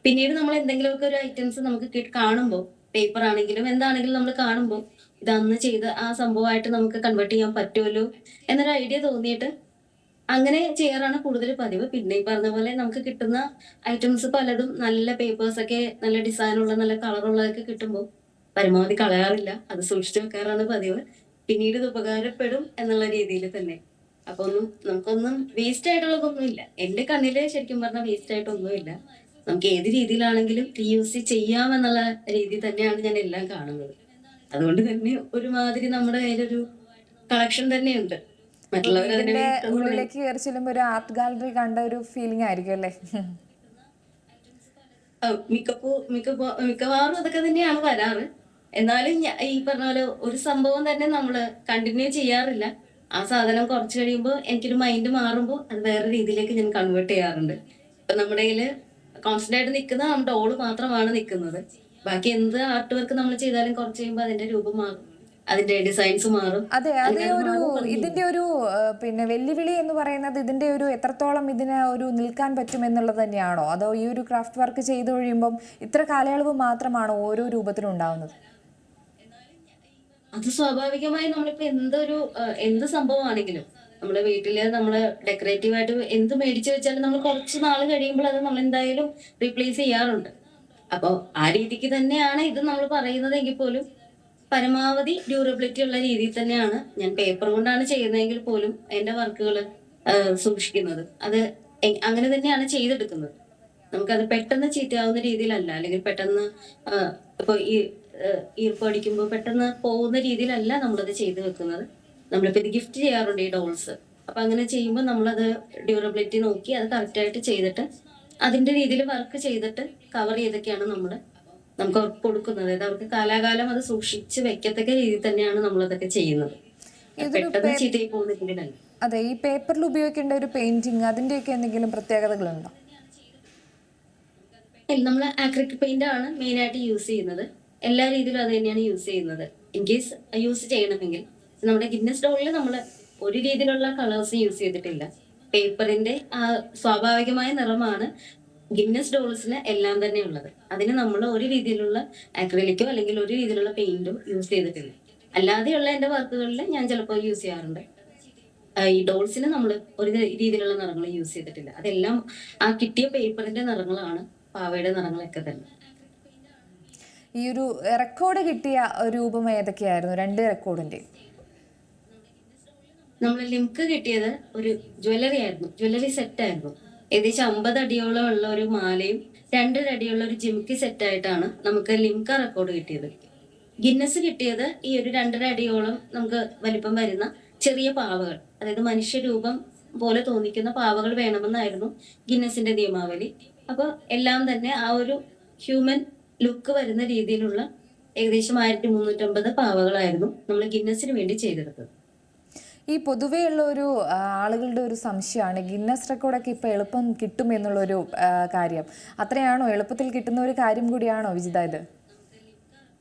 പിന്നീട് നമ്മൾ എന്തെങ്കിലുമൊക്കെ ഒരു ഐറ്റംസ് നമുക്ക് കാണുമ്പോൾ പേപ്പർ ആണെങ്കിലും എന്താണെങ്കിലും നമ്മൾ കാണുമ്പോൾ ഇത് അന്ന് ചെയ്ത ആ സംഭവമായിട്ട് നമുക്ക് കൺവേർട്ട് ചെയ്യാൻ പറ്റുമല്ലോ എന്നൊരു ഐഡിയ തോന്നിയിട്ട് അങ്ങനെ ചെയ്യാറാണ് കൂടുതൽ പതിവ്. പിന്നെ ഈ പറഞ്ഞ പോലെ നമുക്ക് കിട്ടുന്ന ഐറ്റംസ് പലതും നല്ല പേപ്പേഴ്സ് ഒക്കെ നല്ല ഡിസൈനുള്ള നല്ല കളറുള്ളതൊക്കെ കിട്ടുമ്പോൾ പരമാവധി കളയാറില്ല. അത് സൂക്ഷിച്ചു വെക്കാറാണ് പതിവ്. പിന്നീട് ഇത് ഉപകാരപ്പെടും എന്നുള്ള രീതിയിൽ തന്നെ. അപ്പൊ ഒന്നും നമുക്കൊന്നും വേസ്റ്റ് ആയിട്ടുള്ളതൊന്നും ഇല്ല. എന്റെ കണ്ണിൽ ശരിക്കും പറഞ്ഞാൽ വേസ്റ്റ് ആയിട്ടൊന്നും ഇല്ല. നമുക്ക് ഏത് രീതിയിലാണെങ്കിലും റീയൂസ് ചെയ്യാമെന്നുള്ള രീതി തന്നെയാണ് ഞാൻ എല്ലാം കാണുന്നത്. അതുകൊണ്ട് തന്നെ ഒരുമാതിരി നമ്മുടെ കയ്യിലൊരു കളക്ഷൻ തന്നെയുണ്ട്. ഇതിന്റെ ഉള്ളിലേക്ക് കയറി ചെല്ലുമ്പോൾ ഒരു ആർട്ട് ഗാലറി കണ്ട ഒരു ഫീലിംഗ് ആയിരിക്കും അല്ലേ? മിക്കപ്പോ മിക്കപ്പോ മിക്കവാറും അതൊക്കെ തന്നെയാണ് വരാറ്. എന്നാലും ഈ പറഞ്ഞ പോലെ ഒരു സംഭവം തന്നെ നമ്മൾ കണ്ടിന്യൂ ചെയ്യാറില്ല. ആ സാധനം കുറച്ച് കഴിയുമ്പോൾ എനിക്കൊരു മൈൻഡ് മാറുമ്പോൾ അത് വേറെ രീതിയിലേക്ക് ഞാൻ കൺവേർട്ട് ചെയ്യാറുണ്ട്. ഇപ്പൊ നമ്മുടെ കയ്യിൽ കോൺസ്റ്റന്റ് ആയിട്ട് നിൽക്കുന്ന നമ്മുടെ ഓൾ മാത്രമാണ് നിൽക്കുന്നത് ബാക്കി എന്ത് ആർട്ട് വർക്ക് നമ്മൾ ചെയ്താലും കുറച്ച് കഴിയുമ്പോൾ അതിന്റെ രൂപം മാറും. അതിന്റെ ഡിസൈൻസ് മാറും. അതെ അതേ ഒരു ഇതിന്റെ ഒരു പിന്നെ വെല്ലുവിളി എന്ന് പറയുന്നത് ഇതിന്റെ ഒരു എത്രത്തോളം ഇതിന് ഒരു നിൽക്കാൻ പറ്റും എന്നുള്ളത് തന്നെയാണോ? അതോ ഈ ഒരു ക്രാഫ്റ്റ് വർക്ക് ചെയ്തു കഴിയുമ്പം ഇത്ര കാലയളവ് മാത്രമാണോ ഓരോ രൂപത്തിലും ഉണ്ടാവുന്നത്? അത് സ്വാഭാവികമായി നമ്മളിപ്പോ എന്തൊരു എന്ത് സംഭവമാണെങ്കിലും നമ്മുടെ വീട്ടിൽ നമ്മൾ ഡെക്കറേറ്റീവ് ആയിട്ട് എന്ത് മേടിച്ചു വെച്ചാലും നമ്മൾ കുറച്ച് നാൾ കഴിയുമ്പോൾ അത് നമ്മൾ എന്തായാലും റീപ്ലേസ് ചെയ്യാറുണ്ട്. അപ്പോൾ ആ രീതിക്ക് തന്നെയാണ് ഇത് നമ്മൾ പറയുന്നത് എങ്കിൽ പോലും പരമാവധി ഡ്യൂറബിലിറ്റി ഉള്ള രീതിയിൽ തന്നെയാണ് ഞാൻ പേപ്പർ കൊണ്ടാണ് ചെയ്യുന്നതെങ്കിൽ പോലും എന്റെ വർക്കുകൾ സൂക്ഷിക്കുന്നത്. അത് അങ്ങനെ തന്നെയാണ് ചെയ്തെടുക്കുന്നത്. നമുക്കത് പെട്ടെന്ന് ചീറ്റാവുന്ന രീതിയിലല്ല. അല്ലെങ്കിൽ പെട്ടെന്ന് ഇപ്പൊ ഈ ഈർപ്പം അടിക്കുമ്പോൾ പെട്ടെന്ന് പോകുന്ന രീതിയിലല്ല നമ്മളത് ചെയ്തു വെക്കുന്നത്. നമ്മളിപ്പോൾ ഇത് ഗിഫ്റ്റ് ചെയ്യാറുണ്ട് ഈ ഡോൾസ് അപ്പൊ അങ്ങനെ ചെയ്യുമ്പോൾ നമ്മളത് ഡ്യൂറബിലിറ്റി നോക്കി അത് കറക്റ്റായിട്ട് ചെയ്തിട്ട് അതിന്റെ രീതിയിൽ വർക്ക് ചെയ്തിട്ട് കവർ ചെയ്തൊക്കെയാണ് നമ്മൾ നമുക്ക് അവർക്ക് കൊടുക്കുന്നത്. അതായത് അവർക്ക് കാലാകാലം അത് സൂക്ഷിച്ച് വെക്കത്തക്ക രീതിയിൽ തന്നെയാണ് നമ്മളതൊക്കെ ചെയ്യുന്നത്. പെട്ടെന്ന് ചീത്തയിൽ പോകുന്നില്ല രീതിയിലല്ല. അതെ ഈ പേപ്പറിൽ ഉപയോഗിക്കേണ്ട ഒരു പെയിന്റിങ് അതിന്റെയൊക്കെ എന്തെങ്കിലും പ്രത്യേകതകളുണ്ടോ? നമ്മൾ ആക്രിക് പെയിന്റ് ആണ് മെയിൻ ആയിട്ട് യൂസ് ചെയ്യുന്നത്. എല്ലാ രീതിയിലും അത് തന്നെയാണ് യൂസ് ചെയ്യുന്നത്. ഇൻ കേസ് യൂസ് ചെയ്യണമെങ്കിൽ നമ്മുടെ ഗിന്നസ് ഡോളിൽ നമ്മൾ ഒരു രീതിയിലുള്ള കളേഴ്സ് യൂസ് ചെയ്തിട്ടില്ല. പേപ്പറിന്റെ ആ സ്വാഭാവികമായ നിറമാണ് ഗിന്നസ് ഡോൾസിന് എല്ലാം തന്നെ ഉള്ളത്. അതിന് നമ്മൾ ഒരു രീതിയിലുള്ള അക്രലിക്കോ അല്ലെങ്കിൽ ഒരു രീതിയിലുള്ള പെയിന്റോ യൂസ് ചെയ്തിട്ടില്ല. അല്ലാതെയുള്ള എന്റെ വർക്കുകളിൽ ഞാൻ ചിലപ്പോൾ യൂസ് ചെയ്യാറുണ്ട്. ഈ ഡോൾസിന് നമ്മൾ ഒരു രീതിയിലുള്ള നിറങ്ങൾ യൂസ് ചെയ്തിട്ടില്ല. അതെല്ലാം ആ കിട്ടിയ പേപ്പറിന്റെ നിറങ്ങളാണ് പാവയുടെ നിറങ്ങളൊക്കെ തന്നെ. ഈ ഒരു റെക്കോർഡ് കിട്ടിയ രൂപം ഏതൊക്കെയായിരുന്നു? രണ്ട് റെക്കോർഡിന്റെ നമ്മൾ ലിംക്ക് കിട്ടിയത് ഒരു ജ്വല്ലറി ആയിരുന്നു. ജ്വല്ലറി സെറ്റ് ആയിരുന്നു. ഏകദേശം അമ്പത് അടിയോളം ഉള്ള ഒരു മാലയും രണ്ടര അടിയുള്ള ഒരു ജിമിക്കി സെറ്റ് ആയിട്ടാണ് നമുക്ക് ലിംക റെക്കോർഡ് കിട്ടിയത്. ഗിന്നസ് കിട്ടിയത് ഈ ഒരു രണ്ടര അടിയോളം നമുക്ക് വലിപ്പം വരുന്ന ചെറിയ പാവകൾ അതായത് മനുഷ്യരൂപം പോലെ തോന്നിക്കുന്ന പാവകൾ വേണമെന്നായിരുന്നു ഗിന്നസിന്റെ നിയമാവലി. അപ്പോൾ എല്ലാം തന്നെ ആ ഒരു ഹ്യൂമൻ ലുക്ക് വരുന്ന രീതിയിലുള്ള ഏകദേശം ആയിരത്തി മുന്നൂറ്റമ്പത് പാവകളായിരുന്നു നമ്മൾ ഗിന്നസിന് വേണ്ടി ചെയ്തെടുത്തത്. ഈ പൊതുവെയുള്ള ഒരു ആളുകളുടെ ഒരു സംശയമാണ് ഗിന്നസ് റെക്കോർഡൊക്കെ ഇപ്പോൾ എളുപ്പം കിട്ടും എന്നുള്ളൊരു കാര്യം. അത്രയാണോ? എളുപ്പത്തിൽ കിട്ടുന്ന ഒരു കാര്യം കൂടിയാണോ വിജിത ഇത്?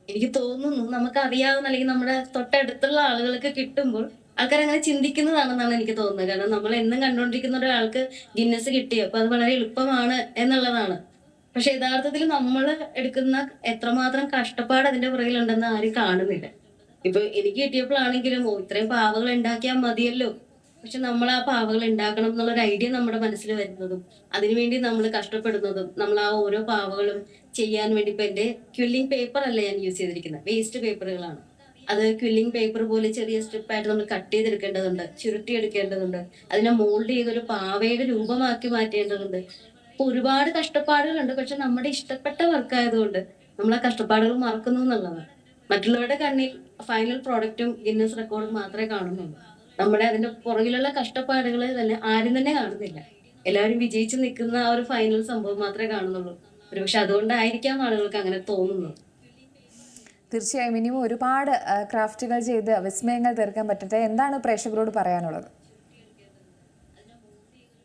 എനിക്ക് തോന്നുന്നു നമുക്ക് അറിയാവുന്ന അല്ലെങ്കിൽ നമ്മുടെ തൊട്ടടുത്തുള്ള ആളുകൾക്ക് കിട്ടുമ്പോൾ ആൾക്കാർ അങ്ങനെ ചിന്തിക്കുന്നതാണെന്നാണ് എനിക്ക് തോന്നുന്നത്. കാരണം നമ്മൾ എന്നും കണ്ടുകൊണ്ടിരിക്കുന്ന ഒരാൾക്ക് ഗിന്നസ് കിട്ടി അപ്പൊ അത് വളരെ എളുപ്പമാണ് എന്നുള്ളതാണ്. പക്ഷെ യഥാർത്ഥത്തിൽ നമ്മൾ എടുക്കുന്ന എത്രമാത്രം കഷ്ടപ്പാട് അതിന്റെ പുറകിലുണ്ടെന്ന് ആരും കാണുന്നില്ല. ഇപ്പൊ എനിക്ക് കിട്ടിയപ്പോഴാണെങ്കിലും ഓ ഇത്രയും പാവകൾ ഉണ്ടാക്കിയാൽ മതിയല്ലോ. പക്ഷെ നമ്മൾ ആ പാവകൾ ഉണ്ടാക്കണം എന്നുള്ള ഒരു ഐഡിയ നമ്മുടെ മനസ്സിൽ വരുന്നതും അതിനുവേണ്ടി നമ്മൾ കഷ്ടപ്പെടുന്നതും നമ്മൾ ആ ഓരോ പാവകളും ചെയ്യാൻ വേണ്ടി ഇപ്പൊ എന്റെ ക്വില്ലിംഗ് പേപ്പർ അല്ല ഞാൻ യൂസ് ചെയ്തിരിക്കുന്നത്? വേസ്റ്റ് പേപ്പറുകളാണ് അത് ക്വില്ലിംഗ് പേപ്പർ പോലെ ചെറിയ സ്ട്രിപ്പായിട്ട് നമ്മൾ കട്ട് ചെയ്തെടുക്കേണ്ടതുണ്ട് ചുരുട്ടിയെടുക്കേണ്ടതുണ്ട് അതിനെ മോൾഡ് ചെയ്തൊരു പാവയുടെ രൂപമാക്കി മാറ്റേണ്ടതുണ്ട്. അപ്പൊ ഒരുപാട് കഷ്ടപ്പാടുകളുണ്ട് പക്ഷെ നമ്മുടെ ഇഷ്ടപ്പെട്ട വർക്കായതുകൊണ്ട് നമ്മൾ ആ കഷ്ടപ്പാടുകൾ മറക്കുന്നു എന്നുള്ളതാണ്. മറ്റുള്ളവരുടെ കണ്ണിൽ ഫൈനൽ പ്രോഡക്റ്റും ഗിന്നസ് റെക്കോർഡും മാത്രമേ കാണുന്നുള്ളൂ. നമ്മുടെ അതിന്റെ പുറകിലുള്ള കഷ്ടപ്പാടുകൾ തന്നെ ആരും തന്നെ കാണുന്നില്ല. എല്ലാവരും വിജയിച്ചു നിൽക്കുന്ന ആ ഒരു ഫൈനൽ സംഭവം മാത്രമേ കാണുന്നുള്ളൂ. ഒരുപക്ഷെ അതുകൊണ്ടായിരിക്കാം ആളുകൾക്ക് അങ്ങനെ തോന്നുന്നത്. തീർച്ചയായും. ഇനിയും ഒരുപാട് ക്രാഫ്റ്റുകൾ ചെയ്ത് വിസ്മയങ്ങൾ തീർക്കാൻ പറ്റട്ടെ. എന്താണ് പ്രേക്ഷകരോട് പറയാനുള്ളത്?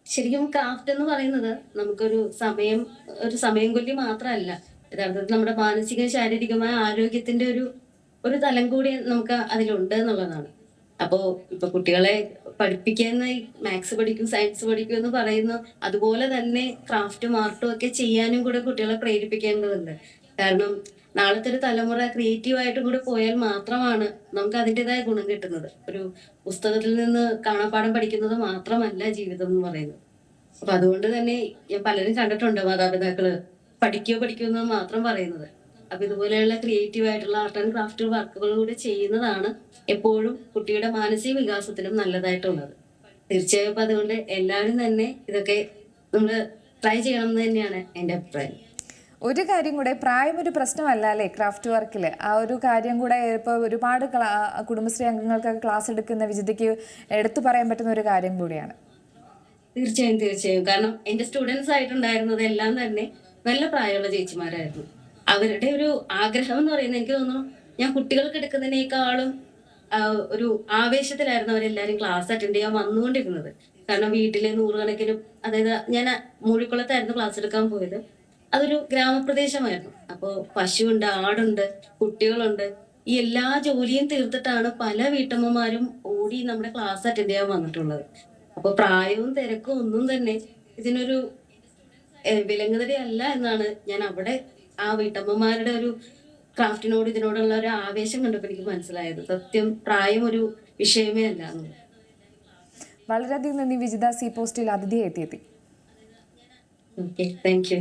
ശരിക്കും ക്രാഫ്റ്റ് എന്ന് പറയുന്നത് നമുക്കൊരു സമയം ഒരു സമയം കൊല്ലി മാത്രമല്ല. യഥാർത്ഥത്തിൽ നമ്മുടെ മാനസിക ശാരീരികമായ ആരോഗ്യത്തിന്റെ ഒരു ഒരു തലം കൂടി നമുക്ക് അതിലുണ്ട് എന്നുള്ളതാണ്. അപ്പോ ഇപ്പൊ കുട്ടികളെ പഠിപ്പിക്കുന്ന മാത്സ് പഠിക്കും സയൻസ് പഠിക്കും എന്ന് പറയുന്നു അതുപോലെ തന്നെ ക്രാഫ്റ്റും ആർട്ടും ഒക്കെ ചെയ്യാനും കൂടെ കുട്ടികളെ പ്രേരിപ്പിക്കേണ്ടതുണ്ട്. കാരണം നാളത്തെ ഒരു തലമുറ ക്രിയേറ്റീവ് ആയിട്ടും കൂടെ പോയാൽ മാത്രമാണ് നമുക്ക് അതിന്റെതായ ഗുണം കിട്ടുന്നത്. ഒരു പുസ്തകത്തിൽ നിന്ന് കാണാപ്പാഠം പഠിക്കുന്നത് മാത്രമല്ല ജീവിതം എന്ന് പറയുന്നത്. അപ്പൊ അതുകൊണ്ട് തന്നെ ഞാൻ പലരും കണ്ടിട്ടുണ്ട് മാതാപിതാക്കൾ പഠിക്കോ പഠിക്കോ എന്ന് മാത്രം പറയുന്നത്. അപ്പൊ ഇതുപോലെയുള്ള ക്രിയേറ്റീവ് ആയിട്ടുള്ള ആർട്ട് ആൻഡ് ക്രാഫ്റ്റ് വർക്കുകൾ കൂടെ ചെയ്യുന്നതാണ് എപ്പോഴും കുട്ടിയുടെ മാനസിക വികാസത്തിലും നല്ലതായിട്ടുള്ളത്. തീർച്ചയായും അതുകൊണ്ട് എല്ലാവരും തന്നെ ഇതൊക്കെ നമ്മൾ ട്രൈ ചെയ്യണം എന്ന് തന്നെയാണ് എന്റെ അഭിപ്രായം. ഒരു കാര്യം കൂടെ പ്രായം ഒരു പ്രശ്നമല്ല അല്ലേ ക്രാഫ്റ്റ് വർക്കിൽ ആ ഒരു കാര്യം കൂടെ ഇപ്പോൾ ഒരുപാട് കുടുംബശ്രീ അംഗങ്ങൾക്കൊക്കെ ക്ലാസ് എടുക്കുന്ന വിജിതയ്ക്ക് എടുത്തു പറയാൻ പറ്റുന്ന ഒരു കാര്യം കൂടിയാണ്. തീർച്ചയായും തീർച്ചയായും. കാരണം എന്റെ സ്റ്റുഡൻസ് ആയിട്ടുണ്ടായിരുന്നത് എല്ലാം തന്നെ നല്ല പ്രായമുള്ള ചേച്ചിമാരായിരുന്നു. അവരുടെ ഒരു ആഗ്രഹം എന്ന് പറയുന്നത് എനിക്ക് തോന്നുന്നു ഞാൻ കുട്ടികൾക്ക് എടുക്കുന്നതിനേക്കാളും ഒരു ആവേശത്തിലായിരുന്നു അവരെല്ലാവരും ക്ലാസ് അറ്റൻഡ് ചെയ്യാൻ വന്നുകൊണ്ടിരുന്നത്. കാരണം വീട്ടിലെ നൂറുകണക്കിന് അതായത് ഞാൻ മൂഴിക്കുളത്തായിരുന്നു ക്ലാസ് എടുക്കാൻ പോയത്. അതൊരു ഗ്രാമപ്രദേശമായിരുന്നു. അപ്പോൾ പശുവുണ്ട് ആടുണ്ട് കുട്ടികളുണ്ട്. ഈ എല്ലാ ജോലിയും തീർത്തിട്ടാണ് പല വീട്ടമ്മമാരും ഓടി നമ്മുടെ ക്ലാസ് അറ്റൻഡ് ചെയ്യാൻ വന്നിട്ടുള്ളത്. അപ്പൊ പ്രായവും തിരക്കും ഒന്നും തന്നെ ഇതിനൊരു വിലങ്ങുതടിയല്ല എന്നാണ് ഞാൻ അവിടെ ആ വീട്ടമ്മമാരുടെ ഒരു ക്രാഫ്റ്റിനോട് ഇതിനോടുള്ള ഒരു ആവേശം കണ്ടപ്പോൾ എനിക്ക് മനസ്സിലായത്. സത്യം പ്രായം ഒരു വിഷയമേ അല്ല എന്നുള്ളത്. വളരെയധികം നന്ദി വിജിത സി പോസ്റ്റിൽ അതിഥിയായി എത്തിയെത്തി. Okay thank you.